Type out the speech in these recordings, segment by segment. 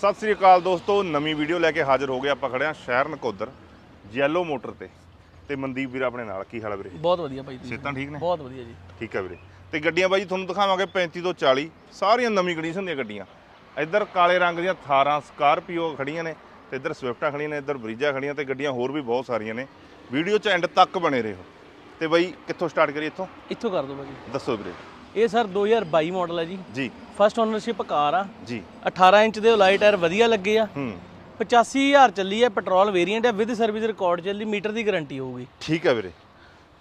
ਸਤਿ ਸ੍ਰੀ ਅਕਾਲ ਦੋਸਤੋ ਨਵੀਂ ਵੀਡੀਓ ਲੈ ਕੇ ਹਾਜ਼ਰ ਹੋ ਗਏ ਆਪਾਂ ਖੜੇ ਆ ਸ਼ਹਿਰ ਨਕੋਦਰ ਜੈਲੋ ਮੋਟਰ ਤੇ। ਤੇ ਮਨਦੀਪ ਵੀਰ ਆਪਣੇ ਨਾਲ ਕੀ ਹਾਲ ਹੈ ਵੀਰੇ? ਬਹੁਤ ਵਧੀਆ ਭਾਈ ਤੁਸੀਂ ਸਿਹਤਾਂ ਠੀਕ ਨੇ? ਬਹੁਤ ਵਧੀਆ ਜੀ। ਠੀਕ ਹੈ ਵੀਰੇ। ਤੇ ਗੱਡੀਆਂ ਬਾਈ ਤੁਹਾਨੂੰ ਦਿਖਾਵਾਂਗੇ 35 ਤੋਂ 40 ਸਾਰੀਆਂ ਨਵੀਂ ਕੰਡੀਸ਼ਨ ਦੀਆਂ ਗੱਡੀਆਂ। ਇੱਧਰ ਕਾਲੇ ਰੰਗ ਦੀਆਂ 18 ਸਕਾਰਪੀਓ ਖੜੀਆਂ ਨੇ ਤੇ ਇੱਧਰ ਸਵਿਫਟਾਂ ਖੜੀਆਂ ਨੇ ਇੱਧਰ ਬਰੀਜਾ ਖੜੀਆਂ ਤੇ ਗੱਡੀਆਂ ਹੋਰ ਵੀ ਬਹੁਤ ਸਾਰੀਆਂ ਨੇ। ਵੀਡੀਓ 'ਚ ਐਂਡ ਤੱਕ ਬਣੇ ਰਹੋ। ਤੇ ਬਾਈ ਕਿੱਥੋਂ ਸਟਾਰਟ ਕਰੀਏ ਇੱਥੋਂ? ਇੱਥੋਂ ਕਰ ਦਿਓ ਭਾਜੀ ਦੱਸੋ ਵੀਰੇ। ਇਹ ਸਰ 2022 ਮਾਡਲ ਹੈ ਜੀ। ਜੀ। ਫਸਟ ਓਨਰਸ਼ਿਪ ਕਾਰ ਆ। ਜੀ। 18 ਇੰਚ ਦੇ ਲਾਈਟ ਟਾਇਰ ਵਧੀਆ ਲੱਗੇ ਆ। ਹੂੰ। 85000 ਚੱਲੀ ਹੈ ਪੈਟਰੋਲ ਵੇਰੀਐਂਟ ਹੈ ਵਿਦ ਸਰਵਿਸ ਰਿਕਾਰਡ ਚੱਲੀ ਮੀਟਰ ਦੀ ਗਾਰੰਟੀ ਹੋਊਗੀ। ਠੀਕ ਹੈ ਵੀਰੇ।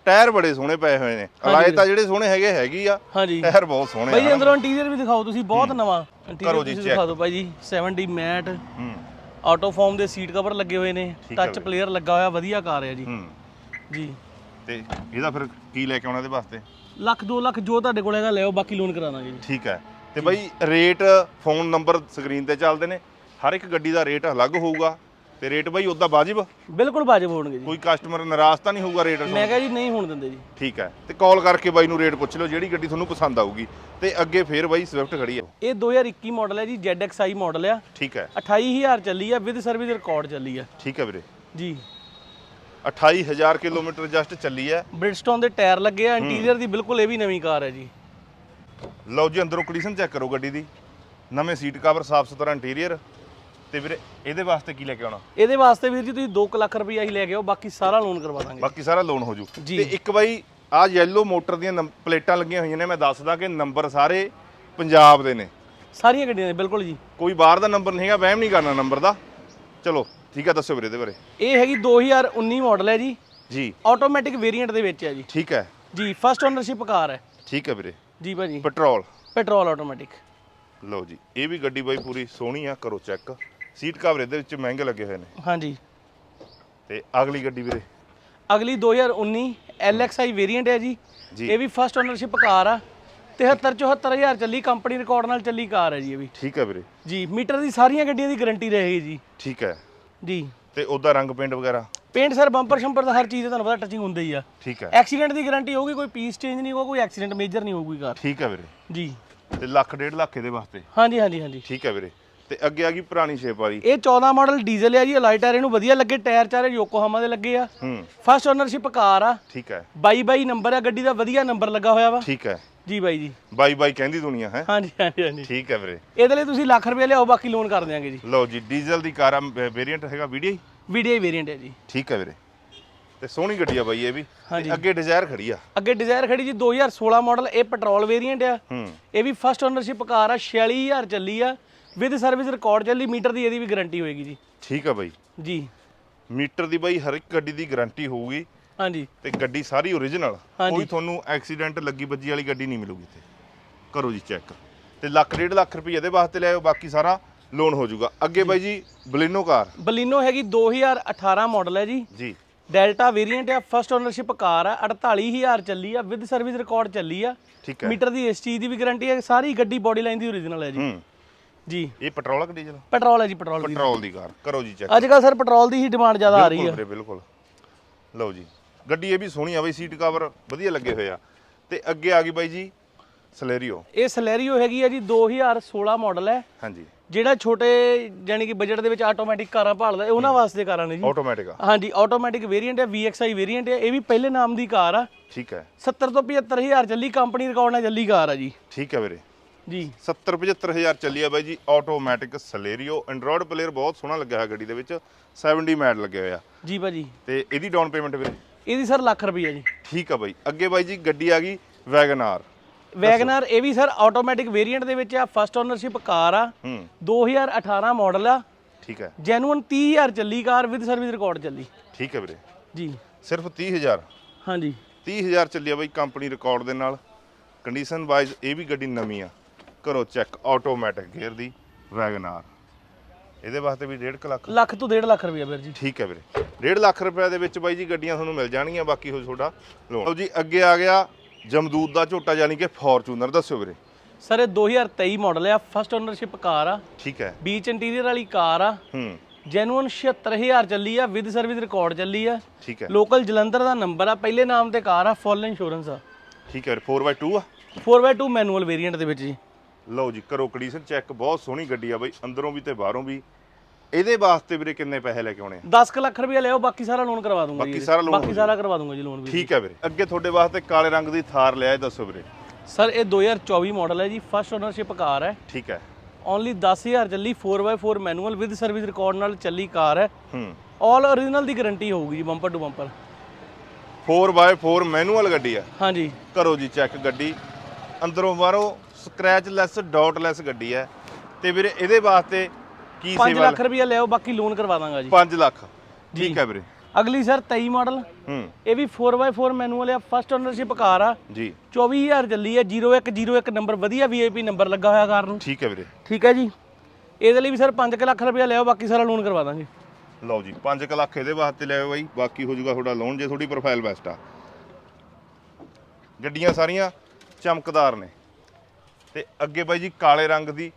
ਟਾਇਰ ਬੜੇ ਸੋਹਣੇ ਪਏ ਹੋਏ ਨੇ। ਅਲਾਏ ਤਾਂ ਜਿਹੜੇ ਸੋਹਣੇ ਹੈਗੇ ਹੈਗੀ ਆ। ਹਾਂਜੀ। ਟਾਇਰ ਬਹੁਤ ਸੋਹਣੇ ਭਾਈ ਆ ਅੰਦਰੋਂ ਇੰਟੀਰੀਅਰ ਵੀ ਦਿਖਾਓ ਤੁਸੀਂ ਬਹੁਤ ਨਵਾਂ। ਕਰੋ ਇੰਟੀਰੀਅਰ ਜੀ ਦਿਖਾ ਦਿਓ ਭਾਈ ਜੀ 7D ਮੈਟ ਹੂੰ। ਆਟੋ ਫਾਰਮ ਦੇ ਸੀਟ ਕਵਰ ਲੱਗੇ ਹੋਏ ਨੇ। ਟੱਚ ਪਲੇਅਰ ਲੱਗਾ ਹੋਇਆ ਵਧੀਆ ਕਾਰ ਹੈ ਜੀ। ਹੂੰ। ਜੀ। ਤੇ ਇਹਦਾ ਫਿਰ ਕੀ ਲੈ ਕੇ ਆਉਣਾ ਇਹਦੇ ਵਾਸਤੇ? ਲੱਖ 2 ਲੱਖ ਜੋ ਤੁਹਾਡੇ ਕੋਲ ਹੈਗਾ ਲਿਓ ਬਾਕੀ ਲੋਨ ਕਰਾ ਦਾਂਗੇ ਜੀ। ਠੀਕ ਹੈ। ਤੇ ਬਾਈ ਰੇਟ ਫੋਨ ਨੰਬਰ ਸਕਰੀਨ ਤੇ ਚੱਲਦੇ ਨੇ। ਹਰ ਇੱਕ ਗੱਡੀ ਦਾ ਰੇਟ ਅਲੱਗ ਹੋਊਗਾ। ਤੇ ਰੇਟ ਬਾਈ ਉਦਾਂ ਵਾਜਿਬ? ਬਿਲਕੁਲ ਵਾਜਬ ਹੋਣਗੇ ਜੀ। ਕੋਈ ਕਸਟਮਰ ਨਾਰਾਜ਼ ਤਾਂ ਨਹੀਂ ਹੋਊਗਾ ਰੇਟ ਮੈਂ ਕਿਹਾ ਜੀ ਨਹੀਂ ਹੋਣ ਦਿੰਦੇ ਜੀ। ਠੀਕ ਹੈ। ਤੇ ਕਾਲ ਕਰਕੇ ਬਾਈ ਨੂੰ ਰੇਟ ਪੁੱਛ ਲਓ ਜਿਹੜੀ ਗੱਡੀ ਤੁਹਾਨੂੰ ਪਸੰਦ ਆਊਗੀ। ਤੇ ਅੱਗੇ ਫੇਰ ਬਾਈ ਸਵਿਫਟ ਖੜੀ ਹੈ। ਇਹ 2021 ਮਾਡਲ ਹੈ ਜੀ ZXi ਮਾਡਲ ਆ। ਠੀਕ ਹੈ। 28000 ਚੱਲੀ ਆ ਵਿਦ ਸਰਵਿਸ ਰਿਕਾਰਡ ਚੱਲੀ ਆ। ਠੀਕ ਹੈ ਵੀਰੇ। ਜੀ। 28000 ਕਿਲੋਮੀਟਰ ਜਸਟ ਚੱਲੀ ਹੈ। ਬ੍ਰਿਡਸਟੋਨ ਦੇ ਟਾਇਰ ਲੱਗੇ ਆ ਇੰਟੀਰੀਅਰ ਦੀ ਬਿਲਕੁਲ ਇਹ ਵੀ ਨਵੀਂ ਕਾਰ ਹੈ ਜੀ। ਲਓ ਜੀ ਅੰਦਰੋਂ ਕੰਡੀਸ਼ਨ ਚੈੱਕ ਕਰੋ ਗੱਡੀ ਦੀ। ਨਵੇਂ ਸੀਟ ਕਵਰ ਸਾਫ਼ ਸੁਥਰਾ ਇੰਟੀਰੀਅਰ ਤੇ ਵੀਰੇ ਇਹਦੇ ਵਾਸਤੇ ਕੀ ਲੈ ਕੇ ਆਉਣਾ? ਇਹਦੇ ਵਾਸਤੇ ਵੀਰ ਜੀ ਤੁਸੀਂ 2 ਲੱਖ ਰੁਪਈਆ ਹੀ ਲੈ ਕੇ ਆਓ ਬਾਕੀ ਸਾਰਾ ਲੋਨ ਕਰਵਾ ਦਾਂਗੇ। ਬਾਕੀ ਸਾਰਾ ਲੋਨ ਹੋ ਜੂ। ਜੀ। ਤੇ ਇੱਕ ਬਾਈ ਆ ਯੈਲੋ ਮੋਟਰ ਦੀਆਂ ਨੰਬ- ਪਲੇਟਾਂ ਲੱਗੀਆਂ ਹੋਈਆਂ ਨੇ ਮੈਂ ਦੱਸਦਾ ਕਿ ਨੰਬਰ ਸਾਰੇ ਪੰਜਾਬ ਦੇ ਨੇ। ਸਾਰੀਆਂ ਗੱਡੀਆਂ ਨੇ ਬਿਲਕੁਲ ਜੀ। ਕੋਈ ਬਾਹਰ ਦਾ ਨੰਬਰ ਨਹੀਂ ਹੈਗਾ ਵਹਿਮ ਨਹੀਂ ਕਰਨਾ ਨੰਬਰ ਦਾ। ਚਲੋ ਠੀਕ ਹੈ ਦੱਸੋ ਵੀਰੇ ਇਹਦੇ ਬਾਰੇ। ਇਹ ਹੈਗੀ 2019 ਮਾਡਲ ਹੈ ਜੀ। ਜੀ। ਆਟੋਮੈਟਿਕ ਵੇਰੀਐਂਟ ਦੇ ਵਿੱਚ ਹੈ ਜੀ। ਠੀਕ ਹੈ। ਜੀ ਫਸਟ ਓਨਰਸ਼ਿਪ ਕਾਰ ਹੈ। ਠੀਕ ਹੈ ਵੀਰੇ। ਜੀ ਭਾਜੀ। ਪੈਟਰੋਲ ਪੈਟਰੋਲ ਆਟੋਮੈਟਿਕ ਲਓ ਜੀ ਇਹ ਵੀ ਗੱਡੀ ਬਾਈ ਪੂਰੀ ਸੋਹਣੀ ਆ ਕਰੋ ਚੈੱਕ ਸੀਟ ਕਵਰ ਇਹਦੇ ਵਿੱਚ ਮਹਿੰਗੇ ਲੱਗੇ ਹੋਏ ਨੇ। ਹਾਂਜੀ। ਤੇ ਅਗਲੀ ਗੱਡੀ ਵੀਰੇ। ਅਗਲੀ 2019 LXi ਵੇਰੀਐਂਟ ਹੈ ਜੀ। ਜੀ। ਇਹ ਵੀ ਫਸਟ ਓਨਰਸ਼ਿਪ ਕਾਰ ਆ। 73 74000 ਚੱਲੀ ਕੰਪਨੀ ਰਿਕਾਰਡ ਨਾਲ ਚੱਲੀ ਕਾਰ ਹੈ ਜੀ ਇਹ ਵੀ। ਠੀਕ ਹੈ ਵੀਰੇ। ਜੀ ਮੀਟਰ ਦੀ ਸਾਰੀਆਂ ਗੱਡੀਆਂ ਦੀ ਗਾਰੰਟੀ ਰਹੇਗੀ ਜੀ। ਠੀਕ ਹੈ। ਜੀ। ਤੇ ਉਹਦਾ ਰੰਗ ਪੇਂਟ ਵਗੈਰਾ? ਪੇਂਟ ਸਰ ਬੰਪਰ ਸ਼ੰਪਰ ਦਾ ਹਰ ਚੀਜ਼ ਦਾ ਤੁਹਾਨੂੰ ਪਤਾ ਟੱਚਿੰਗ ਹੁੰਦਾ ਹੀ ਆ। ਠੀਕ ਹੈ। ਐਕਸੀਡੈਂਟ ਦੀ ਗਾਰੰਟੀ ਹੋਊਗੀ ਕੋਈ ਪੀਸ ਚੇਂਜ ਨਹੀਂ ਹੋਊਗਾ ਕੋਈ ਐਕਸੀਡੈਂਟ ਮੇਜਰ ਨਹੀਂ ਹੋਊਗੀ ਕਾਰ। ਠੀਕ ਹੈ ਵੀਰੇ। ਜੀ। ਤੇ ਲੱਖ ਡੇਢ ਲੱਖ ਇਹਦੇ ਵਾਸਤੇ? ਹਾਂਜੀ ਹਾਂਜੀ ਹਾਂਜੀ। ਠੀਕ ਹੈ ਵੀਰੇ। ਤੇ ਅੱਗੇ ਆ ਗਈ ਪੁਰਾਣੀ ਸ਼ੇਪ ਵਾਲੀ। ਇਹ 14 ਮਾਡਲ ਡੀਜ਼ਲ ਹੈ ਜੀ ਅਲਾਈ ਟਾਇਰ ਇਹਨੂੰ ਵਧੀਆ ਲੱਗੇ ਟਾਇਰ ਚਾਰੇ ਯੋਕੋਹਾਮਾ ਦੇ ਲੱਗੇ ਆ। ਹੂੰ। ਫਸਟ ਓਨਰਸ਼ਿਪ ਕਾਰ ਆ। ਠੀਕ ਹੈ। 22 22 ਨੰਬਰ ਆ ਗੱਡੀ ਦਾ ਵਧੀਆ ਨੰਬਰ ਲੱਗਾ ਹੋਇਆ ਵਾ। ਠੀਕ ਹੈ। ਜੀ ਬਾਈ ਜੀ। ਬਾਈ ਬਾਈ ਕਹਿੰਦੀ ਦੁਨੀਆ ਹੈ? ਹਾਂਜੀ ਹਾਂਜੀ ਹਾਂਜੀ। ਠੀਕ ਹੈ ਵੀਰੇ। ਇਹਦੇ ਲਈ ਤੁਸੀਂ ਲੱਖ ਰੁਪਏ ਲਿਆਓ ਬਾਕੀ ਲੋਨ ਕਰ ਦਿਆਂਗੇ ਜੀ। ਲਓ ਜੀ ਡੀਜ਼ਲ ਦੀ ਕਾਰ ਵੇਰੀਐਂਟ ਹੈਗਾ ਵੀਡੀਆਈ? ਵੀਡੀਆਈ ਵੇਰੀਐਂਟ ਹੈ ਜੀ। ਠੀਕ ਹੈ ਵੀਰੇ। ਤੇ ਸੋਹਣੀ ਗੱਡੀ ਆ ਬਾਈ ਇਹ ਵੀ। ਹਾਂਜੀ। ਤੇ ਅੱਗੇ ਡਿਜ਼ਾਇਰ ਖੜੀ ਆ। ਅੱਗੇ ਡਿਜ਼ਾਇਰ ਖੜੀ ਜੀ 2016 ਮਾਡਲ ਇਹ ਪੈਟਰੋਲ ਵੇਰੀਐਂਟ ਆ। ਹੂੰ। ਇਹ ਵੀ ਫਸਟ ਓਨਰਸ਼ਿਪ ਕਾਰ ਆ 46000 ਚੱਲੀ ਆ। ਵਿਦ ਸਰਵਿਸ ਰਿਕਾਰਡ ਚੱਲੀ ਮੀਟਰ ਦੀ ਇਹਦੀ ਵੀ ਗਾਰੰਟੀ ਹੋਏਗੀ ਜੀ। ਠੀਕ ਆ ਬਾਈ। ਜੀ। ਮੀਟਰ ਦੀ ਬਾਈ ਹਰ ਇੱਕ ਗੱਡੀ ਦੀ ਗਾਰੰਟੀ ਹੋਊਗੀ। ਹਾਂਜੀ। ਤੇ ਗੱਡੀ ਸਾਰੀ ਓਰੀਜਨਲ ਹਾਂਜੀ। ਕੋਈ ਤੁਹਾਨੂੰ ਐਕਸੀਡੈਂਟ ਲੱਗੀ ਵੱਜੀ ਵਾਲੀ ਗੱਡੀ ਨਹੀਂ ਮਿਲੂਗੀ ਤੇ ਕਰੋ ਜੀ ਚੈੱਕ ਤੇ ਲੱਖ ਡੇਢ ਲੱਖ ਰੁਪਏ ਇਹਦੇ ਵਾਸਤੇ ਲਿਆਓ ਬਾਕੀ ਸਾਰਾ ਲੋਨ ਹੋ ਜਾਊਗਾ। ਅੱਗੇ ਬਾਈ ਜੀ ਬਲਿਨੋ ਕਾਰ। ਬਲੀਨੋ ਹੈਗੀ 2018 ਮਾਡਲ ਹੈ ਜੀ। ਜੀ। ਡੈਲਟਾ ਵੇਰੀਐਂਟ ਆ ਫਸਟ ਓਨਰਸ਼ਿਪ ਕਾਰ ਆ 48000 ਚੱਲੀ ਆ ਵਿਦ ਸਰਵਿਸ ਰਿਕਾਰਡ ਚੱਲੀ ਆ। ਠੀਕ ਹੈ। ਮੀਟਰ ਦੀ ਇਸ ਚੀਜ਼ ਦੀ ਵੀ ਗਾਰੰਟੀ ਹੈ ਸਾਰੀ ਗੱਡੀ ਬੋਡੀ ਲਾਈਨ ਦੀ ਓਰੀਜਨਲ ਹੈ ਜੀ। ਹੂੰ। ਜੀ। ਇਹ ਪੈਟਰੋਲ ਕਿ ਡੀਜ਼ਲ ਪੈਟਰੋਲ ਹੈ ਜੀ ਪੈਟਰੋਲ ਦੀ ਪੈਟਰੋਲ ਦੀ ਕਾਰ। ਕਰੋ ਜੀ ਚੈੱਕ ਅੱਜ ਕੱਲ ਸਰ ਪੈਟਰੋਲ ਦੀ ਹੀ ਡਿਮਾਂਡ ਜ਼ਿਆਦਾ ਆ ਰਹੀ ਬਿਲਕੁਲ ਵੀਰੇ ਬਿਲਕੁਲ। ਲਓ ਜੀ। ਗੱਡੀ ਇਹ ਵੀ ਸੋਹਣੀ ਆ ਬਈ ਸੀਟ ਕਵਰ ਵਧੀਆ ਲੱਗੇ ਹੋਏ ਆ। ਤੇ ਅੱਗੇ ਆ ਗਈ ਬਾਈ ਜੀ ਸਲੇਰੀਓ ਇਹ ਸਲੈਰੀਓ ਹੈਗੀ ਹੈ ਜੀ 2016 ਮਾਡਲ ਹੈ। ਹਾਂਜੀ। ਜਿਹੜਾ ਛੋਟੇ ਯਾਨੀ ਕਿ ਬਜਟ ਦੇ ਵਿੱਚ ਆਟੋਮੈਟਿਕ ਕਾਰਾਂ ਭਾਲਦਾ ਇਹ ਉਹਨਾਂ ਵਾਸਤੇ ਕਾਰਾਂ ਨੇ ਜੀ। ਆਟੋਮੈਟਿਕ ਆ। ਹਾਂਜੀ ਆਟੋਮੈਟਿਕ ਵੇਰੀਐਂਟ ਹੈ VXI ਵੇਰੀਐਂਟ ਹੈ ਇਹ ਵੀ ਪਹਿਲੇ ਨਾਮ ਦੀ ਕਾਰ ਆ। ਠੀਕ ਹੈ। 70 ਤੋਂ 75000 ਚੱਲੀ ਕੰਪਨੀ ਰਿਕਾਰਡ ਨਾਲ ਚੱਲੀ ਕਾਰ ਆ ਜੀ। ਠੀਕ ਹੈ ਵੀਰੇ। ਜੀ। 70 75000 ਚੱਲੀ ਆ ਬਾਈ ਜੀ ਆਟੋਮੈਟਿਕ ਸਲੇਰੀਓ ਐਂਡਰੋਇਡ ਪਲੇਅਰ ਬਹੁਤ ਸੋਹਣਾ ਲੱਗਿਆ ਹੋਇਆ ਗੱਡੀ ਦੇ ਵਿੱਚ 70 ਮੈਟ ਲੱਗੇ ਹੋਏ ਆ। ਜੀ ਭਾਜੀ। ਤੇ ਇਹਦੀ ਡਾਊਨ ਪੇਮੈਂਟ ਵੀਰੇ? ਇਹਦੀ ਸਰ ਲੱਖ ਰੁਪਈਆ ਜੀ। ਠੀਕ ਆ ਬਾਈ। ਅੱਗੇ ਬਾਈ ਜੀ ਗੱਡੀ ਆ ਗਈ ਵੈਗਨਾਰ। ਵੈਗਨਰ ਇਹ ਵੀ ਸਰ ਆਟੋਮੈਟਿਕ ਵੇਰੀਐਂਟ ਦੇ ਵਿੱਚ ਆ ਫਸਟ ਓਨਰਸ਼ਿਪ ਕਾਰ ਆ। ਹੂੰ। 2018 ਮਾਡਲ ਆ। ਠੀਕ ਹੈ ਜੈਨੂਅਨ 30000 ਚੱਲੀ ਕਾਰ ਵਿਦ ਸਰਵਿਸ ਰਿਕਾਰਡ ਚੱਲੀ। ਠੀਕ ਹੈ ਵੀਰੇ। ਜੀ। ਸਿਰਫ 30000 ਹਾਂਜੀ। 30000 ਚੱਲੀ ਆ ਬਾਈ ਕੰਪਨੀ ਰਿਕਾਰਡ ਦੇ ਨਾਲ। ਕੰਡੀਸ਼ਨ ਵਾਈਜ਼ ਇਹ ਵੀ ਗੱਡੀ ਨਵੀਂ ਆ। ਕਰੋ ਚੈੱਕ ਆਟੋਮੈਟਿਕ ਗੇਅਰ ਦੀ ਵੈਗਨਾਰ। ਇਹਦੇ ਵਾਸਤੇ ਵੀ 1.5 ਲੱਖ। ਲੱਖ ਤੋਂ 1.5 ਲੱਖ ਰੁਪਈਆ ਵੀਰ ਜੀ। ਠੀਕ ਹੈ ਵੀਰੇ। 1.5 ਲੱਖ ਰੁਪਏ ਦੇ ਵਿੱਚ ਬਾਈ ਜੀ ਗੱਡੀਆਂ ਤੁਹਾਨੂੰ ਮਿਲ ਜਾਣਗੀਆਂ ਬਾਕੀ ਹੋ ਤੁਹਾਡਾ ਲੋਨ ਲਓ ਜੀ ਅੱਗੇ ਆ ਗਿਆ ਜਮਦੂਦ ਦਾ ਝੋਟਾ ਯਾਨੀ ਕਿ ਫੋਰਚੂਨਰ ਦੱਸਿਓ ਵੀਰੇ। ਸਰ ਇਹ 2023 ਮਾਡਲ ਆ ਫਸਟ ਓਨਰਸ਼ਿਪ ਕਾਰ ਆ। ਠੀਕ ਹੈ। ਬੀਚ ਇੰਟੀਰੀਅਰ ਵਾਲੀ ਕਾਰ ਆ। ਹੂੰ। ਜੈਨੂਅਨ 76000 ਚੱਲੀ ਆ ਵਿਦ ਸਰਵਿਸ ਰਿਕਾਰਡ ਚੱਲੀ ਆ। ਠੀਕ ਹੈ। ਲੋਕਲ ਜਲੰਧਰ ਦਾ ਨੰਬਰ ਆ ਪਹਿਲੇ ਨਾਮ ਤੇ ਕਾਰ ਆ ਫੁੱਲ ਇੰਸ਼ੋਰੈਂਸ ਆ। ਠੀਕ ਹੈ ਵੀਰੇ 4x2 ਆ। 4x2 ਮੈਨੂਅਲ ਵੇਰੀਐਂਟ ਦੇ ਵਿੱਚ ਜੀ। ਲਓ ਜੀ ਕਰੋ ਕੰਡੀਸ਼ਨ ਚੈੱਕ ਬਹੁਤ ਸੋਹਣੀ ਗੱਡੀ ਆ ਬਾਈ ਅੰਦਰੋਂ ਵੀ ਤੇ ਬਾਹਰੋਂ ਵੀ। ਇਹਦੇ ਵਾਸਤੇ ਵੀਰੇ ਕਿੰਨੇ ਪੈਸੇ ਲੈ ਕੇ ਆਉਣੇ ਆ? 10 ਕੁ ਲੱਖ ਰੁਪਏ ਲਿਆਓ ਬਾਕੀ ਸਾਰਾ ਲੋਨ ਕਰਵਾ ਦੂੰਗਾ ਜੀ ਬਾਕੀ। ਸਾਰਾ loan ਬਾਕੀ ਸਾਰਾ ਕਰਵਾ ਦੂੰਗਾ ਜੀ ਲੋਨ ਵੀ ਠੀਕ ਹੈ ਵੀਰੇ। ਅੱਗੇ ਤੁਹਾਡੇ ਵਾਸਤੇ ਕਾਲੇ ਰੰਗ ਦੀ ਥਾਰ ਲਿਆ ਇਹ ਦੱਸੋ ਵੀਰੇ। ਸਰ ਇਹ 2024 ਮਾਡਲ ਹੈ ਜੀ ਫਸਟ ਓਨਰਸ਼ਿਪ ਕਾਰ ਹੈ ਠੀਕ ਹੈ ਓਨਲੀ 10000 ਚੱਲੀ 4x4 manual with service record ਨਾਲ ਚੱਲੀ ਕਾਰ ਹੈ ਹੂੰ। ਆਲ ਓਰੀਜਨਲ ਦੀ ਗਾਰੰਟੀ ਹੋਊਗੀ ਜੀ bumper to bumper 4x4 manual ਗੱਡੀ ਆ। ਹਾਂਜੀ। ਕਰੋ ਜੀ ਚੈੱਕ ਗੱਡੀ। ਅੰਦਰੋਂ ਬਾਹਰੋਂ ਸਕ੍ਰੈਚ ਲੈਸ ਡਾਟ ਲੈਸ ਗੱਡੀ ਹੈ। ਤੇ ਵੀਰੇ ਇਹਦੇ ਵਾਸਤੇ ਕੀ 5 ਸੇਵਾ ਲੱਖ ਰੁਪਏ ਲਿਆਓ ਬਾਕੀ ਲੋਨ ਕਰਵਾ ਦਾਂਗਾ ਜੀ। 5 ਲੱਖ। ਠੀਕ ਹੈ ਵੀਰੇ। ਅਗਲੀ ਸਰ 23 ਮਾਡਲ ਹੂੰ। ਇਹ ਵੀ 4x4 ਮੈਨੂਅਲ ਆ ਫਸਟ ਓਨਰਸ਼ਿਪ ਕਾਰ ਆ। ਜੀ। 24000 ਚੱਲੀ ਹੈ 0101 ਨੰਬਰ ਵਧੀਆ ਵੀਆਈਪੀ ਨੰਬਰ ਲੱਗਾ ਹੋਇਆ ਕਾਰ ਨੂੰ। ਠੀਕ ਹੈ ਵੀਰੇ। ਠੀਕ ਹੈ ਜੀ। ਇਹਦੇ ਲਈ ਵੀ ਸਰ 5 ਲੱਖ ਰੁਪਏ ਲਿਆਓ ਬਾਕੀ ਸਾਰਾ ਲੋਨ ਕਰਵਾ ਦਾਂਗੇ। ਲਓ ਜੀ 5 ਲੱਖ ਇਹਦੇ ਵਾਸਤੇ ਲੈ ਆਓ ਬਾਈ। ਬਾਕੀ ਹੋ ਜਾਊਗਾ ਤੁਹਾਡਾ ਲੋਨ ਜੇ ਤੁਹਾਡੀ ਪ੍ਰੋਫਾਈਲ ਬੈਸਟ ਆ। ਗੱਡੀਆਂ ਸਾਰੀਆਂ ਚਮਕਦਾਰ ਨੇ। ਤੇ ਅੱਗੇ ਬਾਈ ਜੀ ਕਾਲੇ ਰੰਗ ਦੀ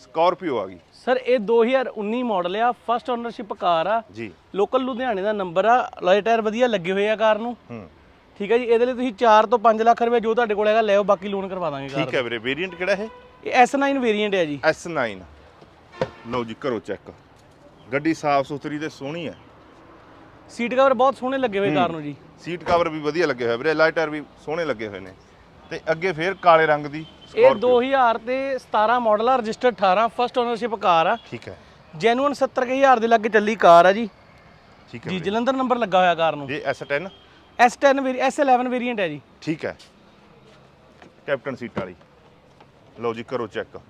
ਸਕਾਰਪੀਓ ਆ ਗਈ। ਸਰ ਇਹ 2019 ਮਾਡਲ ਆ ਫਸਟ ਓਨਰਸ਼ਿਪ ਕਾਰ ਆ। ਜੀ। ਲੋਕਲ ਲੁਧਿਆਣੇ ਦਾ ਨੰਬਰ ਆ ਲਾਈਟ ਟਾਇਰ ਵਧੀਆ ਲੱਗੇ ਹੋਏ ਆ ਕਾਰ ਨੂੰ। ਹੂੰ। ਠੀਕ ਹੈ ਜੀ ਇਹਦੇ ਲਈ ਤੁਸੀਂ 4 ਤੋਂ 5 ਲੱਖ ਰੁਪਏ ਜੋ ਤੁਹਾਡੇ ਕੋਲ ਹੈਗਾ ਲਿਆਓ ਬਾਕੀ ਲੋਨ ਕਰਵਾ ਦਾਂਗੇ ਕਾਰ ਠੀਕ ਹੈ ਵੀਰੇ ਵੇਰੀਐਂਟ ਕਿਹੜਾ ਇਹ? ਇਹ S9 ਵੇਰੀਐਂਟ ਹੈ ਜੀ। S9 ਲਓ ਜੀ ਕਰੋ ਚੈੱਕ ਗੱਡੀ ਸਾਫ਼ ਸੁਥਰੀ ਤੇ ਸੋਹਣੀ ਹੈ ਸੀਟ ਕਵਰ ਬਹੁਤ ਸੋਹਣੇ ਲੱਗੇ ਹੋਏ ਕਾਰ ਨੂੰ ਜੀ। ਸੀਟ ਕਵਰ ਵੀ ਵਧੀਆ ਲੱਗੇ ਹੋਏ ਵੀਰੇ ਲਾਈਟਰ ਵੀ ਸੋਹਣੇ ਲੱਗੇ ਹੋਏ ਨੇ। ਤੇ ਅੱਗੇ ਫੇਰ ਕਾਲੇ ਰੰਗ ਦੀ ਇਹ 2000 ਤੇ 17 ਮਾਡਲ ਆ ਰਜਿਸਟਰਡ 18 ਫਸਟ ਓਨਰਸ਼ਿਪ ਕਾਰ ਆ। ਠੀਕ ਹੈ। ਜੈਨੂਅਨ 70000 ਦੇ ਲੱਗੇ ਚੱਲੀ ਕਾਰ ਆ ਜੀ। ਠੀਕ ਹੈ ਜੀ ਜਲੰਧਰ ਨੰਬਰ ਲੱਗਾ ਹੋਇਆ ਕਾਰ ਨੂੰ। ਇਹ S10 S10 very S11 variant ਹੈ ਜੀ। ਠੀਕ ਹੈ। ਕੈਪਟਨ ਸੀਟ ਵਾਲੀ। ਲਓ ਜੀ ਕਰੋ ਚੈੱਕ।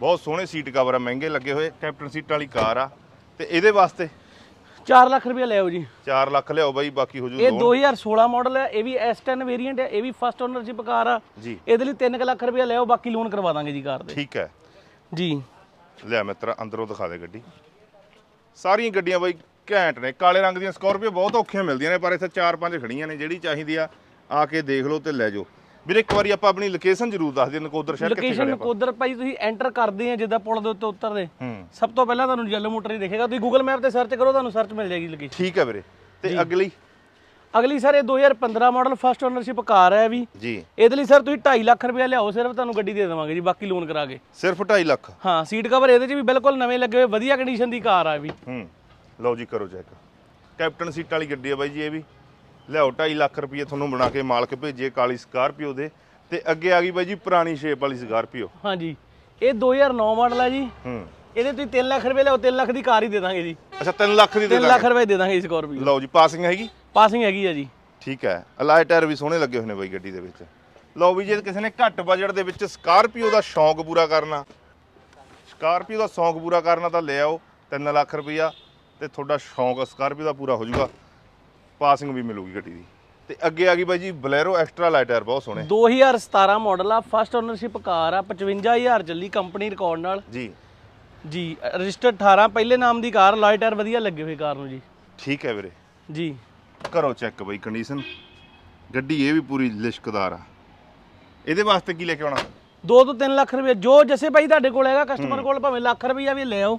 ਬਹੁਤ ਸੋਹਣੇ ਸੀਟ ਕਵਰ ਆ ਮਹਿੰਗੇ ਲੱਗੇ ਹੋਏ। ਕੈਪਟਨ ਸੀਟ ਵਾਲੀ ਕਾਰ ਆ। ਤੇ ਇਹਦੇ ਵਾਸਤੇ 4 ਲੱਖ ਰੁਪਏ ਲਿਆਓ ਜੀ। 4 ਲੱਖ ਲਿਆਓ ਬਾਈ ਬਾਕੀ ਹੋ ਜੂ ਇਹ ਲੋਨ 2016 ਮਾਡਲ ਹੈ ਇਹ ਵੀ S10 ਵੇਰੀਐਂਟ ਹੈ ਇਹ ਵੀ ਫਸਟ ਓਨਰਸ਼ਿਪ ਕਾਰ ਆ। ਜੀ। ਇਹਦੇ ਲਈ 3 ਲੱਖ ਰੁਪਏ ਲਿਆਓ ਬਾਕੀ ਲੋਨ ਕਰਵਾ ਦਾਂਗੇ ਜੀ ਕਾਰ ਦੇ। ਠੀਕ ਹੈ। ਜੀ। ਲਿਆ ਮਿੱਤਰਾ ਅੰਦਰੋਂ ਦਿਖਾ ਦੇ ਗੱਡੀ। ਸਾਰੀਆਂ ਗੱਡੀਆਂ ਬਾਈ ਘੈਂਟ ਨੇ ਕਾਲੇ ਰੰਗ ਦੀਆਂ ਸਕਾਰਪੀਓ ਬਹੁਤ ਔਖੀਆਂ ਮਿਲਦੀਆਂ ਨੇ ਪਰ ਇੱਥੇ 4-5 ਖੜੀਆਂ ਨੇ ਜਿਹੜੀ ਚਾਹੀਦੀ ਆ ਆ ਕੇ ਦੇਖ ਲਓ ਤੇ ਲੈ ਜਾਓ। ਵੀਰੇ ਇੱਕ ਵਾਰੀ ਆਪਾਂ ਆਪਣੀ ਲੋਕੇਸ਼ਨ ਜ਼ਰੂਰ ਦੱਸ ਦਿਓ ਨਕੋਦਰ ਸ਼ਹਿਰ ਕਿੱਥੇ ਲੋਕੇਸ਼ਨ ਆਪਾਂ। ਨਕੋਦਰ ਭਾਈ ਤੁਸੀਂ ਐਂਟਰ ਕਰਦੇ ਆ ਜਿੱਦਾਂ ਪੁਲ ਦੇ ਉੱਤੇ ਉਤਰਦੇ ਹੂੰ। ਸਭ ਤੋਂ ਪਹਿਲਾਂ ਤੁਹਾਨੂੰ ਯੈਲੋ ਮੋਟਰ ਹੀ ਦਿਖੇਗਾ। ਤੁਸੀਂ ਗੂਗਲ ਮੈਪ ਤੇ ਸਰਚ ਕਰੋ ਤੁਹਾਨੂੰ ਸਰਚ ਮਿਲ ਜਾਏਗੀ ਲੋਕੇਸ਼ਨ ਠੀਕ ਹੈ ਵੀਰੇ। ਤੇ ਅਗਲੀ? ਅਗਲੀ ਸਰ ਇਹ 2015 ਮਾਡਲ ਫਸਟ ਓਨਰਸ਼ਿਪ ਕਾਰ ਹੈ ਵੀ। ਜੀ। ਇਹਦੇ ਲਈ ਸਰ ਤੁਸੀਂ 2.5 ਲੱਖ ਰੁਪਏ ਲਿਆਓ ਸਿਰਫ ਤੁਹਾਨੂੰ ਗੱਡੀ ਦੇ ਦੇਵਾਂਗੇ ਜੀ ਬਾਕੀ ਲੋਨ ਕਰਾ ਕੇ। ਸਿਰਫ 2.5 ਲੱਖ? ਹਾਂ ਸੀਟ ਕਵਰ ਇਹਦੇ 'ਚ ਵੀ ਬਿਲਕੁਲ ਨਵੇਂ ਲੱਗੇ ਹੋਏ ਵਧੀਆ ਕੰਡੀਸ਼ਨ ਦੀ ਕਾਰ ਆ ਇਹ ਵੀ। ਹੂੰ। ਲਓ ਜੀ ਕਰੋ ਚੈੱਕ ਕੈਪਟਨ ਸੀਟ ਵਾਲੀ ਗੱਡੀ ਹੈ ਬਾਈ ਜੀ ਇਹ ਵੀ। ਲਿਆਓ 2.5 ਲੱਖ ਰੁਪਏ ਤੁਹਾਨੂੰ ਬਣਾ ਕੇ ਮਾਲਕ ਭੇਜੇ ਕਾਲੀ ਸਕਾਰਪੀਓ ਦੇ। ਤੇ ਅੱਗੇ ਆ ਗਈ ਬਾਈ ਜੀ ਪੁਰਾਣੀ ਸ਼ੇਪ ਵਾਲੀ ਸਕਾਰਪੀਓ ਹਾਂਜੀ। ਇਹ 2009 ਮਾਡਲ ਹੈ ਜੀ। ਹੂੰ। ਇਹਦੇ ਤੁਸੀਂ 3 ਲੱਖ ਰੁਪਏ ਲਿਆਓ 3 ਲੱਖ ਦੀ ਕਾਰ ਹੀ ਦੇ ਦਾਂਗੇ ਜੀ। ਅੱਛਾ 3 ਲੱਖ ਦੀ ਦੇ 3 ਲੱਖ ਰੁਪਏ ਦੇ ਦਾਂਗੇ ਸਕੋਰਪੀਓ ਲਓ ਜੀ ਪਾਸਿੰਗ ਹੈਗੀ? ਪਾਸਿੰਗ ਹੈਗੀ ਆ ਜੀ। ਠੀਕ ਹੈ। ਅਲਾਈ ਟਾਇਰ ਵੀ ਸੋਹਣੇ ਲੱਗੇ ਹੋਏ ਨੇ ਬਾਈ ਗੱਡੀ ਦੇ ਵਿੱਚ। ਲਓ ਵੀ ਜੇ ਕਿਸੇ ਨੇ ਘੱਟ ਬਜਟ ਦੇ ਵਿੱਚ ਸਕਾਰਪੀਓ ਦਾ ਸ਼ੌਂਕ ਪੂਰਾ ਕਰਨਾ ਸਕਾਰਪੀਓ ਦਾ ਸ਼ੌਂਕ ਪੂਰਾ ਕਰਨਾ ਤਾਂ ਲੈ ਆਓ 3 ਲੱਖ ਰੁਪਈਆ ਤੇ ਤੁਹਾਡਾ ਸ਼ੌਂਕ ਸਕਾਰਪੀਓ ਦਾ ਪੂਰਾ ਹੋ ਜਾਊਗਾ। ਪਾਸਿੰਗ ਵੀ ਮਿਲੂਗੀ ਗੱਡੀ ਦੀ। ਤੇ ਅੱਗੇ ਆ ਗਈ ਬਾਈ ਜੀ ਬਲੈਰੋ ਐਕਸਟਰਾ ਲਾਈਟ ਟਾਇਰ ਬਹੁਤ ਸੋਹਣੇ। 2017 ਮਾਡਲ ਆ ਫਸਟ ਓਨਰਸ਼ਿਪ ਕਾਰ ਆ 55000 ਚੱਲੀ ਕੰਪਨੀ ਰਿਕਾਰਡ ਨਾਲ। ਜੀ। ਜੀ ਰਜਿਸਟਰਡ 18 ਪਹਿਲੇ ਨਾਮ ਦੀ ਕਾਰ ਲਾਈਟ ਟਾਇਰ ਵਧੀਆ ਲੱਗੇ ਹੋਏ ਕਾਰ ਨੂੰ ਜੀ। ਠੀਕ ਹੈ ਵੀਰੇ। ਜੀ। ਕਰੋ ਚੈੱਕ ਬਾਈ ਕੰਡੀਸ਼ਨ ਗੱਡੀ ਇਹ ਵੀ ਪੂਰੀ ਲਿਸ਼ਕਦਾਰ ਆ। ਇਹਦੇ ਵਾਸਤੇ ਕੀ ਲੈ ਕੇ ਆਉਣਾ? 2 ਤੋਂ 3 ਲੱਖ ਰੁਪਏ ਜੋ ਜੈਸੇ ਭਾਈ ਤੁਹਾਡੇ ਕੋਲ ਹੈਗਾ ਕਸਟਮਰ ਕੋਲ ਭਾਵੇਂ ਲੱਖ ਰੁਪਈਆ ਵੀ ਲੈ ਆਓ।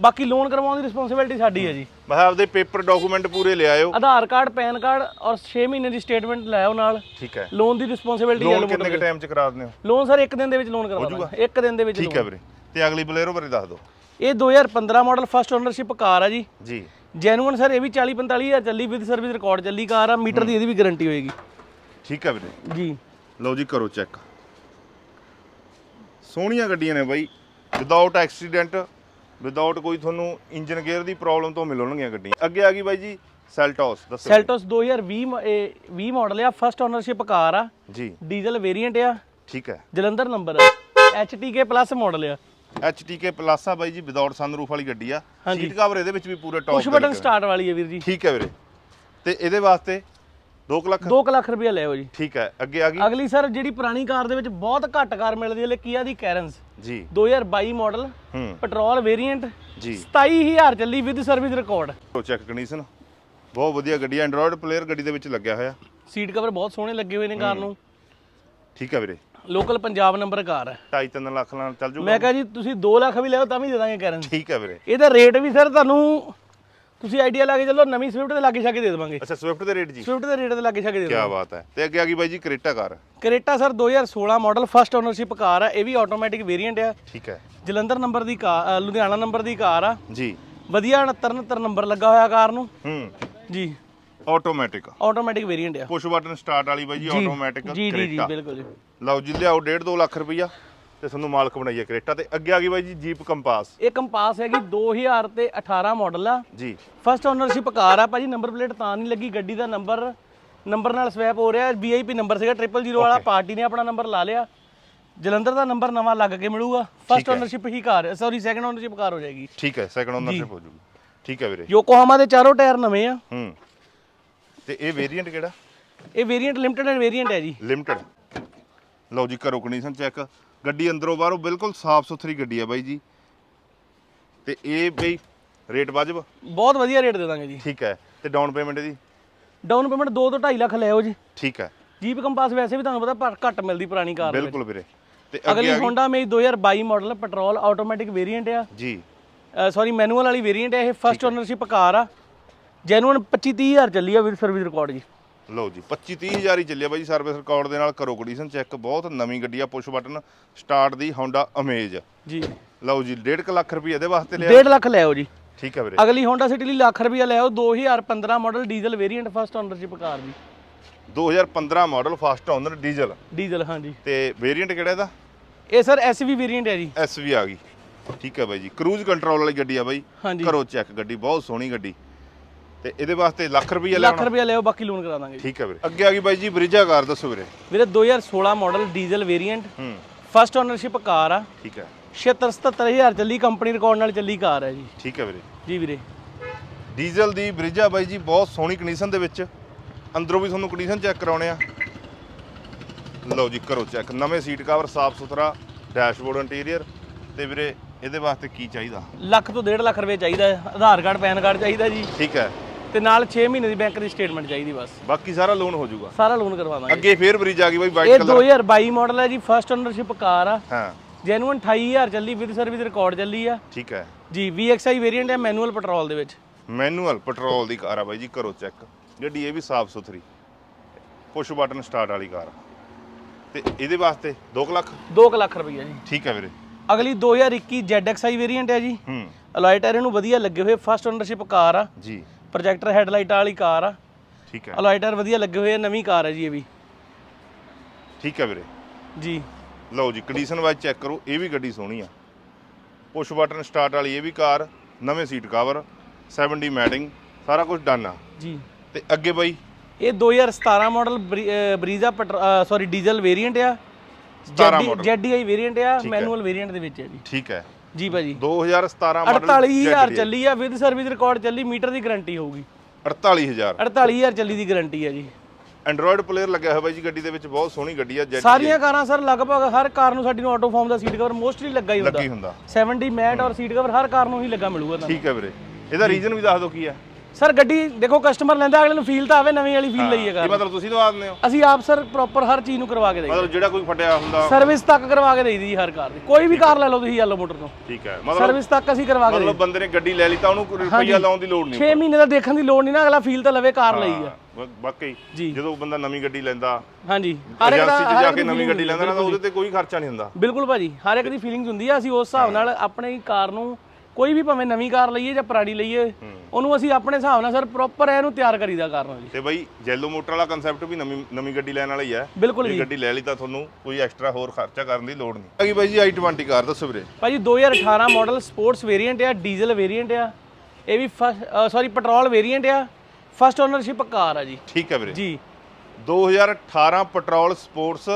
ਬਾਕੀ ਲੋਨ ਕਰਵਾਉਣ ਦੀ ਰਿਸਪੌਂਸਿਬਿਲਟੀ ਸਾਡੀ ਹੈ ਜੀ। ਮੈਂ ਆਪਦੇ ਪੇਪਰ ਡਾਕੂਮੈਂਟ ਪੂਰੇ ਲੈ ਆਇਓ। ਆਧਾਰ ਕਾਰਡ ਪੈਨ ਕਾਰਡ ਔਰ 6 ਮਹੀਨੇ ਦੀ ਸਟੇਟਮੈਂਟ ਲੈ ਆਓ ਨਾਲ। ਠੀਕ ਹੈ। ਲੋਨ ਦੀ ਰਿਸਪੌਂਸਿਬਿਲਟੀ ਲੋਨ ਕਿੰਨੇ ਕ ਟਾਈਮ ਚ ਕਰਾ ਦਿੰਦੇ ਹੋ? ਲੋਨ ਸਰ ਇੱਕ ਦਿਨ ਦੇ ਵਿੱਚ ਲੋਨ ਕਰਵਾ ਦਾਂਗੇ। ਇੱਕ ਦਿਨ ਦੇ ਵਿੱਚ ਠੀਕ ਹੈ ਵੀਰੇ। ਤੇ ਅਗਲੀ ਬਲੇਰੋ ਬਾਰੇ ਦੱਸ ਦਿਓ। ਇਹ 2015 ਮਾਡਲ ਫਸਟ ਓਨਰਸ਼ਿਪ ਕਾਰ ਆ ਜੀ। ਜੀ। ਜੈਨੂਅਨ ਸਰ ਇਹ ਵੀ 40 45 ਹਜ਼ਾਰ ਚੱਲੀ ਵਿਦ ਸਰਵਿਸ ਰਿਕਾਰਡ ਚੱਲੀ ਕਾਰ ਆ। ਮੀਟਰ ਦੀ ਇਹਦੀ ਵੀ ਗਾਰੰਟੀ ਹੋਏਗੀ। ਠੀਕ ਹੈ ਵੀਰੇ। ਜੀ। ਲਓ ਜੀ ਕਰੋ ਚੈੱਕ ਸੋਹਣੀਆਂ ਗੱਡੀਆਂ ਨੇ ਬਾਈ। ਵਿਦਆਊਟ ਐਕਸੀਡੈਂਟ ਵਿਦਆਊਟ ਕੋਈ ਤੁਹਾਨੂੰ ਇੰਜਨ ਗੇਅਰ ਦੀ ਪ੍ਰੋਬਲਮ ਤੋਂ ਮਿਲਣਗੀਆਂ ਗੱਡੀਆਂ। ਅੱਗੇ ਆ ਗਈ ਬਾਈ ਜੀ ਸੈਲਟੋਸ ਦੱਸੋ। ਸੈਲਟੋਸ 2020 ਮ- ਇਹ 20 ਮਾਡਲ ਆ ਫਸਟ ਓਨਰਸ਼ਿਪ ਕਾਰ ਆ। ਜੀ। ਡੀਜ਼ਲ ਵੇਰੀਐਂਟ ਆ। ਠੀਕ ਹੈ। ਜਲੰਧਰ ਨੰਬਰ ਆ। HTK ਪਲੱਸ ਮਾਡਲ ਆ। HTK ਪਲੱਸ ਆ ਬਾਈ ਜੀ ਵਿਦਆਊਟ ਸਨਰੂਫ ਵਾਲੀ ਗੱਡੀ ਆ। ਹਾਂਜੀ। ਸੀਟ ਕਵਰ ਇਹਦੇ ਵਿੱਚ ਵੀ ਪੂਰੇ ਟੌਪ ਪੁਸ਼ ਬਟਨ ਸਟਾਰਟ ਵਾਲੀ ਹੈ ਵੀਰ ਜੀ। ਠੀਕ ਹੈ ਵੀਰੇ। ਤੇ ਇਹਦੇ ਵਾਸਤੇ 2 ਲੱਖ? 2 ਲੱਖ ਰੁਪਏ ਲਿਓ ਜੀ। ਠੀਕ ਹੈ ਅੱਗੇ ਆ ਗਈ? ਅਗਲੀ ਸਰ ਜਿਹੜੀ ਪੁਰਾਣੀ ਕਾਰ ਦੇ ਵਿੱਚ ਬਹੁਤ ਘੱਟ ਕਾਰ ਮਿਲਦੀ ਹੈ ਲੈ ਕੀਆ ਦੀ ਕੈਰਨਸ। ਜੀ। 2022 ਮਾਡਲ ਹੂੰ। ਪੈਟਰੋਲ ਵੇਰੀਐਂਟ ਜੀ। 27000 ਚੱਲੀ ਵਿਦ ਸਰਵਿਸ ਰਿਕਾਰਡ। ਕਰੋ ਚੈੱਕ ਕੰਡੀਸ਼ਨ। ਬਹੁਤ ਵਧੀਆ ਗੱਡੀ ਐਂਡਰੋਇਡ ਪਲੇਅਰ ਗੱਡੀ ਦੇ ਵਿੱਚ ਲੱਗਿਆ ਹੋਇਆ। ਸੀਟ ਕਵਰ ਬਹੁਤ ਸੋਹਣੇ ਲੱਗੇ ਹੋਏ ਨੇ ਕਾਰ ਨੂੰ। ਠੀਕ ਹੈ ਵੀਰੇ। ਲੋਕਲ ਪੰਜਾਬ ਨੰਬਰ ਕਾਰ ਹੈ। 2.5 ਲੱਖ ਨਾਲ ਚੱਲ ਜੂਗਾ। ਮੈਂ ਕਹਾਂ ਜੀ ਤੁਸੀਂ 2 ਲੱਖ ਵੀ ਲਿਓ ਤਾਂ ਵੀ ਦੇ ਦਾਂਗੇ ਕੈਰਨਸ। ਠੀਕ ਹੈ ਵੀਰੇ। ਇਹਦਾ ਰੇਟ ਵੀ ਸਰ ਤੁਹਾਨੂੰ ਤੁਸੀਂ ਆਈਡੀਆ ਲਾ ਕੇ ਚੱਲੋ ਨਵੀਂ ਸਵਿਫਟ ਦੇ ਲਾਗੇ ਛਾਗੇ ਦੇ ਦੇਵਾਂਗੇ। ਅੱਛਾ ਸਵਿਫਟ ਦੇ ਰੇਟ ਜੀ? ਸਵਿਫਟ ਦੇ ਰੇਟ ਦੇ ਲਾਗੇ ਛਾਗੇ ਦੇ ਕੀ ਦੇਵਾਂਗੇ। ਬਾਤ ਹੈ। ਤੇ ਅੱਗੇ ਆ ਗਈ ਬਾਈ ਜੀ Creta car Creta sir 2016 model first ownership car ਆ ਇਹ ਵੀ ਆਟੋਮੈਟਿਕ ਵੇਰੀਐਂਟ ਆ। ਠੀਕ ਹੈ। ਜਲੰਧਰ ਨੰਬਰ ਦੀ ਕਾਰ ਲੁਧਿਆਣਾ ਨੰਬਰ ਦੀ ਕਾਰ ਆ। ਜੀ। ਵਧੀਆ 69 69 ਨੰਬਰ ਲੱਗਾ ਹੋਇਆ ਕਾਰ ਨੂੰ। ਹੂੰ। ਜੀ। ਆਟੋਮੈਟਿਕ ਆਟੋਮੈਟਿਕ ਵੇਰੀਐਂਟ ਆ। ਪੁਸ਼ ਬਟਨ ਸਟਾਰਟ ਵਾਲੀ ਬਾਈ ਜੀ ਆਟੋਮੈਟਿਕ ਜੀ ਜੀ ਜੀ ਕਰੇਟਾ ਬਿਲਕੁਲ ਜੀ। ਲਓ ਜੀ ਲਿਆਓ 1.5 2 ਲੱਖ ਰੁਪਈਆ। ਤੇ ਤੁਹਾਨੂੰ ਮਾਲਕ ਬਣਾਈਏ ਕਰੇਟਾ ਤੇ ਅੱਗੇ ਆ ਗਈ ਬਾਈ ਜੀ ਜੀਪ ਕੰਪਾਸ। ਇਹ ਕੰਪਾਸ ਹੈਗੀ 2000 ਤੇ 18 ਮਾਡਲ ਆ। ਜੀ। ਫਸਟ ਓਨਰਸ਼ਿਪ ਕਾਰ ਆ ਭਾਜੀ ਨੰਬਰ ਪਲੇਟ ਤਾਂ ਨਹੀਂ ਲੱਗੀ ਗੱਡੀ ਦਾ ਨੰਬਰ ਨੰਬਰ ਨਾਲ ਸਵੈਪ ਹੋ ਰਿਹਾ ਵੀਆਈਪੀ ਨੰਬਰ ਸੀਗਾ 000 ਵਾਲਾ ਪਾਰਟੀ ਨੇ ਆਪਣਾ ਨੰਬਰ ਲਾ ਲਿਆ। ਜਲੰਧਰ ਦਾ ਨੰਬਰ ਨਵਾਂ ਲੱਗ ਕੇ ਮਿਲੂਗਾ। ਫਸਟ ਓਨਰਸ਼ਿਪ ਹੀ। Car sorry second ownership car ਹੋ ਜਾਏਗੀ। ਠੀਕ ਹੈ ਸੈਕੰਡ ਓਨਰਸ਼ਿਪ ਹੋ ਜੂਗੀ ਠੀਕ ਹੈ ਵੀਰੇ। ਯੋਕੋਹਾਮਾ ਦੇ ਚਾਰੋਂ ਟਾਇਰ ਨਵੇਂ ਆ। ਹੂੰ। ਤੇ ਇਹ ਵੇਰੀਐਂਟ ਕਿਹੜਾ? ਇਹ ਵੇਰੀਐਂਟ ਲਿਮਟਿਡ ਐਂਡ ਵੇਰੀਐਂਟ ਹੈ ਜੀ। ਲਿਮਟਿਡ ਲਓ ਜੀ ਕਰੋ ਕੰਡੀਸ਼ਨ ਚੈੱਕ ਗੱਡੀ ਅੰਦਰੋਂ ਬਾਹਰੋਂ ਬਿਲਕੁਲ ਸਾਫ਼ ਸੁਥਰੀ ਗੱਡੀ ਆ ਬਾਈ ਜੀ। ਤੇ ਇਹ ਬਈ ਰੇਟ ਵਾਜਬ? ਬਹੁਤ ਵਧੀਆ ਰੇਟ ਦੇ ਦਾਂਗੇ ਜੀ। ਠੀਕ ਹੈ। ਤੇ ਡਾਊਨ ਪੇਮੈਂਟ ਇਹਦੀ? ਡਾਊਨ ਪੇਮੈਂਟ 2 ਤੋਂ 2.5 ਲੱਖ ਲੈ ਆਓ ਜੀ। ਠੀਕ ਹੈ। ਜੀਪ ਕੰਪਾਸ ਵੈਸੇ ਵੀ ਤੁਹਾਨੂੰ ਪਤਾ ਪਰ ਘੱਟ ਮਿਲਦੀ ਪੁਰਾਣੀ ਕਾਰ ਬਿਲਕੁਲ ਵੀਰੇ। ਤੇ ਅਗਲੀ ਅੱਗੇ ਆ ਹੋਂਡਾ ਮੇਜ 2022 ਮਾਡਲ ਪੈਟਰੋਲ ਆਟੋਮੈਟਿਕ ਵੇਰੀਐਂਟ ਆ। ਜੀ। ਸੌਰੀ ਮੈਨੂਅਲ ਵਾਲੀ ਵੇਰੀਐਂਟ ਹੈ ਇਹ ਫਸਟ ਓਨਰਸ਼ਿਪ ਕਾਰ ਆ। ਜੈਨੂਅਨ 25 30000 ਚੱਲੀ ਆ ਵਿਦ ਸਰਵਿਸ ਰਿਕਾਰਡ ਜੀ। ਲਓ ਜੀ 25 30000 ਹੀ ਚੱਲਿਆ ਬਾਈ ਸਰਵਿਸ ਰਿਕਾਰਡ ਦੇ ਨਾਲ ਕਰੋ ਕੰਡੀਸ਼ਨ ਚੈੱਕ ਬਹੁਤ ਨਵੀਂ ਗੱਡੀ ਆ ਪੁਸ਼ ਬਟਨ ਸਟਾਰਟ ਦੀ ਹੋਂਡਾ ਅਮੇਜ ਜੀ। ਲਓ ਜੀ 1.5 ਲੱਖ ਰੁਪਏ ਇਹਦੇ ਵਾਸਤੇ ਲਿਆ। 1.5 ਲੱਖ ਲੈ ਆਓ ਜੀ। ਠੀਕ ਹੈ ਵੀਰੇ। ਅਗਲੀ ਹੋਂਡਾ ਸਿਟੀ ਲਈ ਲੱਖ ਰੁਪਿਆ ਲੈ ਆਓ 2015 model diesel variant first ownership car ਜੀ। 2015 model first owner diesel diesel ਹਾਂਜੀ ਤੇ ਵੇਰੀਐਂਟ ਕਿਹੜਾ ਇਹਦਾ? ਇਹ ਸਰ ਐਸਵੀ ਵੇਰੀਐਂਟ ਹੈ ਜੀ। ਐਸਵੀ ਆ ਗਈ। ਠੀਕ ਹੈ ਬਾਈ ਜੀ ਕਰੂਜ਼ ਕੰਟਰੋਲ ਵਾਲੀ ਗੱਡੀ ਆ ਬਾਈ। ਕਰੋ ਚੈੱਕ ਗੱਡੀ ਬਹੁਤ ਸੋਹਣੀ ਗੱਡੀ। ਤੇ ਇਹਦੇ ਵਾਸਤੇ ਲੱਖ ਰੁਪਏ ਲੱਖ ਲੈਣਾ ਰੁਪਿਆ ਲੈ ਆਓ ਬਾਕੀ ਲੋਨ ਕਰਾ ਦਾਂਗੇ। ਜੀ ਠੀਕ ਹੈ ਵੀਰੇ। ਅੱਗੇ ਆ ਗਈ ਬਾਈ ਜੀ ਬ੍ਰਿਜਾ ਕਾਰ ਦੱਸੋ ਵੀਰੇ। ਵੀਰੇ 2016 ਮਾਡਲ ਡੀਜ਼ਲ ਵੇਰੀਐਂਟ ਹੂੰ। ਫਸਟ ਓਨਰਸ਼ਿਪ ਕਾਰ ਆ। ਠੀਕ ਹੈ। 76 77000 ਚੱਲੀ ਕੰਪਨੀ ਰਿਕਾਰਡ ਨਾਲ ਚੱਲੀ ਕਾਰ ਹੈ ਜੀ। ਠੀਕ ਹੈ ਵੀਰੇ। ਜੀ ਵੀਰੇ। ਡੀਜ਼ਲ ਦੀ ਬ੍ਰਿਜਾ ਬਾਈ ਜੀ ਬਹੁਤ ਸੋਹਣੀ ਕੰਡੀਸ਼ਨ ਦੇ ਵਿੱਚ। ਅੰਦਰੋਂ ਵੀ ਤੁਹਾਨੂੰ ਕੰਡੀਸ਼ਨ ਚੈੱਕ ਕਰਾਉਣੇ ਆ। ਲਓ ਜੀ ਕਰੋ ਚੈੱਕ ਨਵੇਂ ਸੀਟ ਕਵਰ ਸਾਫ਼ ਸੁਥਰਾ ਡੈਸ਼ਬੋਰਡ ਇੰਟੀਰੀਅਰ ਤੇ ਵੀਰੇ ਇਹਦੇ ਵਾਸਤੇ ਕੀ ਚਾਹੀਦਾ? ਲੱਖ ਤੋਂ 1.5 ਲੱਖ ਰੁਪਏ ਚਾਹੀਦਾ ਹੈ। ਆਧਾਰ ਕਾਰਡ ਪੈਨ ਕਾਰਡ ਚਾਹੀਦਾ ਜੀ। ਠੀਕ ਹੈ। ਤੇ ਨਾਲ 6 ਮਹੀਨੇ ਦੀ ਬੈਂਕ ਦੀ ਸਟੇਟਮੈਂਟ ਚਾਹੀਦੀ ਬਸ। ਬਾਕੀ ਸਾਰਾ ਲੋਨ ਹੋ ਜਾਊਗਾ ਸਾਰਾ ਲੋਨ ਕਰਵਾ ਦਾਂਗੇ ਅੱਗੇ ਫੇਰ ਬ੍ਰਿਜ ਆ ਗਈ ਬਾਈ ਇਹ ਵਾਈਟ ਕਲਰ 2022 ਮਾਡਲ ਹੈ ਜੀ ਫਸਟ ਓਨਰਸ਼ਿਪ ਕਾਰ ਆ। ਹਾਂ। ਜੈਨੂਅਨ 28000 ਚੱਲੀ ਵਿਦ ਸਰਵਿਸ ਰਿਕਾਰਡ ਚੱਲੀ ਆ। ਠੀਕ ਹੈ। ਜੀ VXI ਵੇਰੀਐਂਟ ਹੈ ਮੈਨੂਅਲ ਪੈਟਰੋਲ ਦੇ ਵਿੱਚ। ਮੈਨੂਅਲ ਪੈਟਰੋਲ ਦੀ ਕਾਰ ਆ ਬਾਈ ਜੀ ਕਰੋ ਚੈੱਕ ਗੱਡੀ ਇਹ ਵੀ ਸਾਫ਼ ਸੁਥਰੀ। ਪੁਸ਼ ਬਟਨ ਸਟਾਰਟ ਵਾਲੀ ਕਾਰ ਤੇ ਇਹਦੇ ਵਾਸਤੇ 2 ਲੱਖ? 2 ਲੱਖ ਰੁਪਈਆ ਜੀ। ਠੀਕ ਹੈ ਵੀਰੇ। ਅਗਲੀ 2021 ZXI ਵੇਰੀਐਂਟ ਹੈ ਜੀ। ਹੂੰ। ਅਲਾਈ ਟਾਇਰ ਇਹਨੂੰ ਵਧੀਆ ਲੱਗੇ ਹੋਏ ਫਸਟ ਓਨਰਸ਼ਿਪ ਕਾਰ ਆ। ਜੀ। ਪ੍ਰੋਜੈਕਟਰ ਹੈਡਲਾਈਟਾਂ ਵਾਲੀ ਕਾਰ ਆ। ਠੀਕ ਹੈ। ਅਲਾਈ ਟਾਇਰ ਵਧੀਆ ਲੱਗੇ ਹੋਏ ਆ ਨਵੀਂ ਕਾਰ ਹੈ ਜੀ ਇਹ ਵੀ। ਠੀਕ ਹੈ ਵੀਰੇ। ਜੀ। ਲਓ ਜੀ ਕੰਡੀਸ਼ਨ ਵਾਈਜ਼ ਚੈੱਕ ਕਰੋ ਇਹ ਵੀ ਗੱਡੀ ਸੋਹਣੀ ਆ। ਪੁਸ਼ ਬਟਨ ਸਟਾਰਟ ਵਾਲੀ ਇਹ ਵੀ ਕਾਰ ਨਵੇਂ ਸੀਟ ਕਵਰ 70 ਮੈਟਿੰਗ ਸਾਰਾ ਕੁਝ ਡਨ ਆ। ਜੀ। ਤੇ ਅੱਗੇ ਬਾਈ? ਇਹ 2017 model Brezza sorry diesel variant ਆ। 17 model। ZDI ਵੇਰੀਐਂਟ ਆ। ਮੈਨੂਅਲ ਵੇਰੀਐਂਟ ਦੇ ਵਿੱਚ ਹੈ ਜੀ। ਠੀਕ ਹੈ। ਜੀ ਭਾਜੀ। 2017 ਮਾਡਲ 48000 ਚੱਲੀ ਆ ਵਿਦ ਸਰਵਿਸ ਰਿਕਾਰਡ ਚੱਲੀ ਮੀਟਰ ਦੀ ਗਾਰੰਟੀ ਹੋਊਗੀ। 48000 48000 ਚੱਲੀ ਦੀ ਗਾਰੰਟੀ ਹੈ ਜੀ। ਐਂਡਰੋਇਡ ਪਲੇਅਰ ਲੱਗਿਆ ਹੋਇਆ ਬਾਈ ਜੀ ਗੱਡੀ ਦੇ ਵਿੱਚ ਬਹੁਤ ਸੋਹਣੀ ਗੱਡੀ ਆ ਜੈਟ ਸਾਰੀਆਂ ਕਾਰਾਂ ਸਰ ਲਗਭਗ ਹਰ ਕਾਰ ਨੂੰ ਸਾਡੀ ਨੂੰ ਆਟੋ ਫਾਰਮ ਦਾ ਸੀਟ ਕਵਰ ਮੋਸਟਲੀ ਲੱਗਾ ਹੀ ਹੁੰਦਾ। ਲੱਗੀ ਹੁੰਦਾ। 70 ਮੈਟ ਔਰ ਸੀਟ ਕਵਰ ਹਰ ਕਾਰ ਨੂੰ ਹੀ ਲੱਗਾ ਮਿਲੂਗਾ ਤੁਹਾਨੂੰ। ਠੀਕ ਹੈ ਵੀਰੇ। ਇਹਦਾ ਰੀਜ਼ਨ ਵੀ ਦੱਸ ਦਿਓ ਕੀ ਹੈ ਸਰ ਗੱਡੀ ਦੇਖੋ ਕਸਟਮਰ ਲੈਂਦਾ ਅਗਲੇ ਨੂੰ ਫੀਲ ਤਾਂ ਆਵੇ ਨਵੀਂ ਵਾਲੀ ਫੀਲ ਲਈ ਹੈ ਇਹ ਕਾਰ ਮਤਲਬ ਤੁਸੀਂ ਦਵਾ ਦਿੰਦੇ ਹੋ? ਅਸੀਂ ਆਪ ਸਰ ਪ੍ਰੋਪਰ ਹਰ ਚੀਜ਼ ਨੂੰ ਕਰਵਾ ਕੇ ਦੇਈਏ ਮਤਲਬ ਜਿਹੜਾ ਕੋਈ ਫਟਿਆ ਹੁੰਦਾ। ਸਰਵਿਸ ਤੱਕ ਕਰਵਾ ਕੇ ਦੇਈਦੀ ਜੀ ਹਰ ਕਾਰ ਦੀ। ਕੋਈ ਵੀ ਕਾਰ ਲੈ ਲਓ ਤੁਸੀਂ ਯੈਲੋ ਮੋਟਰ ਤੋਂ। ਠੀਕ ਹੈ। ਮਤਲਬ ਸਰਵਿਸ ਤੱਕ ਅਸੀਂ ਕਰਵਾ ਕੇ ਮਤਲਬ ਬੰਦੇ ਨੇ ਗੱਡੀ ਲੈ ਲਈ ਤਾਂ ਉਹਨੂੰ ਕੋਈ ਰੁਪਈਆ ਲਾਉਣ ਦੀ ਲੋੜ ਨਹੀਂ 6 ਮਹੀਨੇ ਦਾ ਦੇਖਣ ਦੀ ਲੋੜ ਨਹੀਂ ਨਾ ਅਗਲਾ ਫੀਲ ਤਾਂ ਲਵੇ ਕਾਰ ਲਈ ਆ। ਵਾ- ਵਾਕਈ। ਜੀ। ਜਦੋਂ ਬੰਦਾ ਨਵੀਂ ਗੱਡੀ ਲੈਂਦਾ ਹਾਂਜੀ। ਹਰ ਇੱਕ ਦਾ ਏਜੰਸੀ 'ਚ ਹਰ ਜਾ ਕੇ ਨਵੀਂ feeling ਗੱਡੀ ਲੈਂਦਾ ਨਾ ਤਾਂ ਉਹਦੇ ਤੇ ਕੋਈ ਖਰਚਾ ਨਹੀਂ ਹੁੰਦਾ। ਬਿਲਕੁਲ ਭਾਜੀ। ਹਰ ਇੱਕ ਦੀ ਫੀਲਿੰਗਸ ਹੁੰਦੀ ਆ। ਅਸੀਂ ਉਸ ਹਿਸਾਬ ਨਾਲ ਆਪਣੇ ਕਾਰ ਨੂੰ ਕੋਈ ਵੀ ਭਾਵੇਂ ਨਵੀਂ ਕਾਰ ਲਈਏ ਜਾਂ ਪੁਰਾਣੀ ਲਈਏ ਉਹਨੂੰ ਅਸੀਂ ਆਪਣੇ ਹਿਸਾਬ ਨਾਲ ਸਰ ਪ੍ਰੋਪਰ ਇਹਨੂੰ ਤਿਆਰ ਕਰੀਦਾ ਕਾਰ ਨੂੰ ਜੀ। ਤੇ ਬਈ ਜੈਲੋ ਮੋਟਰ ਵਾਲਾ ਕਨਸੈਪਟ ਵੀ ਨਵੀਂ ਨਵੀਂ ਗੱਡੀ ਲੈਣ ਵਾਲਾ ਹੀ ਹੈ। ਬਿਲਕੁਲ ਜੇ ਗੱਡੀ ਲੈ ਲਈ ਤਾਂ ਤੁਹਾਨੂੰ ਕੋਈ ਐਕਸਟਰਾ ਹੋਰ ਖਰਚਾ ਕਰਨ ਦੀ ਲੋੜ ਨਹੀਂ। ਹੈਗੀ ਬਾਈ ਜੀ i20 ਕਾਰ ਦੱਸੋ ਵੀਰੇ। ਭਾਜੀ 2018 ਮਾਡਲ ਸਪੋਰਟਸ ਵੇਰੀਐਂਟ ਆ ਡੀਜ਼ਲ ਵੇਰੀਐਂਟ ਆ। ਇਹ ਵੀ ਸੌਰੀ ਪੈਟਰੋਲ ਵੇਰੀਐਂਟ ਆ। ਫਸਟ ਓਨਰਸ਼ਿਪ ਕਾਰ ਆ ਜੀ। ਠੀਕ ਹੈ ਵੀਰੇ। ਜੀ। 2018 ਪੈਟਰੋਲ ਸਪੋਰਟਸ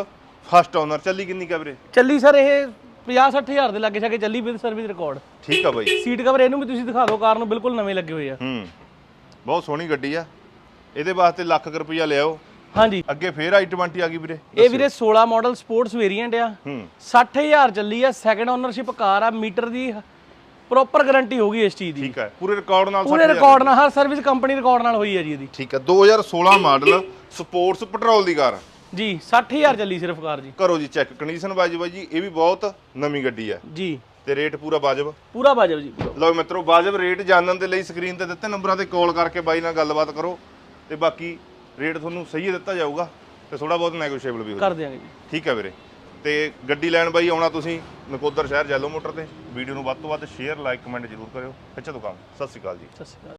ਫਸਟ ਓਨਰ ਚੱਲੀ ਕਿੰਨੀ ਕਾ ਵੀਰੇ? ਚੱਲੀ ਸਰ ਇਹ 50 60000 ਦੇ ਲਾਗੇ ਛਾਗੇ ਚੱਲੀ ਵਿਦ ਸਰਵਿਸ ਰਿਕਾਰਡ ਠੀਕ ਆ ਬਾਈ। ਸੀਟ ਕਵਰ ਇਹਨੂੰ ਵੀ ਤੁਸੀਂ ਦਿਖਾ ਦਿਓ ਕਾਰ ਨੂੰ ਬਿਲਕੁਲ ਨਵੇਂ ਲੱਗੇ ਹੋਏ ਆ। ਹੂੰ। ਬਹੁਤ ਸੋਹਣੀ ਗੱਡੀ ਆ। ਇਹਦੇ ਵਾਸਤੇ ਲੱਖ ਕੁ ਰੁਪਈਆ ਲਿਆਓ। ਹਾਂਜੀ। ਅੱਗੇ ਫੇਰ i20 ਆ ਗਈ ਵੀਰੇ। ਇਹ ਵੀਰੇ 16 ਮਾਡਲ ਸਪੋਰਟਸ ਵੇਰੀਐਂਟ ਆ। ਹੂੰ। 60000 ਚੱਲੀ ਆ ਸੈਕੰਡ ਓਨਰਸ਼ਿਪ ਕਾਰ ਆ ਮੀਟਰ ਦੀ ਪ੍ਰੋਪਰ ਗਾਰੰਟੀ ਹੋਗੀ ਇਸ ਚੀਜ਼ ਦੀ। ਠੀਕ ਹੈ ਪੂਰੇ ਰਿਕਾਰਡ ਨਾਲ ਪੂਰੇ ਰਿਕਾਰਡ ਨਾਲ ਹਰ ਸਰਵਿਸ ਕੰਪਨੀ ਰਿਕਾਰਡ ਨਾਲ ਹੋਈ ਹੈ ਜੀ ਇਹਦੀ। ਠੀਕ ਹੈ 2016 ਮਾਡਲ ਸਪੋਰਟਸ ਪੈਟਰੋਲ ਦੀ ਕਾਰ ਜੀ 60000 ਚੱਲੀ ਸਿਰਫ ਕਾਰ ਜੀ। ਕਰੋ ਜੀ ਚੈੱਕ ਕੰਡੀਸ਼ਨ ਵਾਈਜ਼ ਬਾਈ ਜੀ ਇਹ ਵੀ ਬਹੁਤ ਨਵੀਂ ਗੱਡੀ ਹੈ ਜੀ। ਤੇ ਰੇਟ ਪੂਰਾ ਵਾਜਬ? ਪੂਰਾ ਬਾਜਬ ਜੀ ਪੂਰਾ। ਲਓ ਮਿੱਤਰੋ ਵਾਜਬ ਰੇਟ ਜਾਣਨ ਦੇ ਲਈ ਸਕਰੀਨ ਤੇ ਦਿੱਤੇ ਨੰਬਰਾਂ ਤੇ ਕਾਲ ਕਰਕੇ ਬਾਈ ਨਾਲ ਗੱਲਬਾਤ ਕਰੋ ਤੇ ਬਾਕੀ ਰੇਟ ਤੁਹਾਨੂੰ ਸਹੀ ਦਿੱਤਾ ਜਾਊਗਾ ਤੇ ਥੋੜਾ ਬਹੁਤ ਨੈਗੋਸ਼ੀਏਬਲ ਵੀ ਹੋ ਕਰ ਦਿਆਂਗੇ ਜੀ। ਠੀਕ ਹੈ ਵੀਰੇ। ਤੇ ਗੱਡੀ ਲੈਣ ਬਾਈ ਆਉਣਾ ਤੁਸੀਂ ਨਕੋਦਰ ਸ਼ਹਿਰ ਜੈਲੋ ਮੋਟਰ ਤੇ। ਵੀਡੀਓ ਨੂੰ ਵੱਧ ਤੋਂ ਵੱਧ ਸ਼ੇਅਰ ਲਾਈਕ ਕਮੈਂਟ ਜ਼ਰੂਰ ਕਰਿਓ। ਅੱਛਾ ਦੁਕਾਨ ਸਤਿ ਸ਼੍ਰੀ ਅਕਾਲ ਜੀ। ਸਤਿ ਸ਼੍ਰੀ ਅਕਾਲ।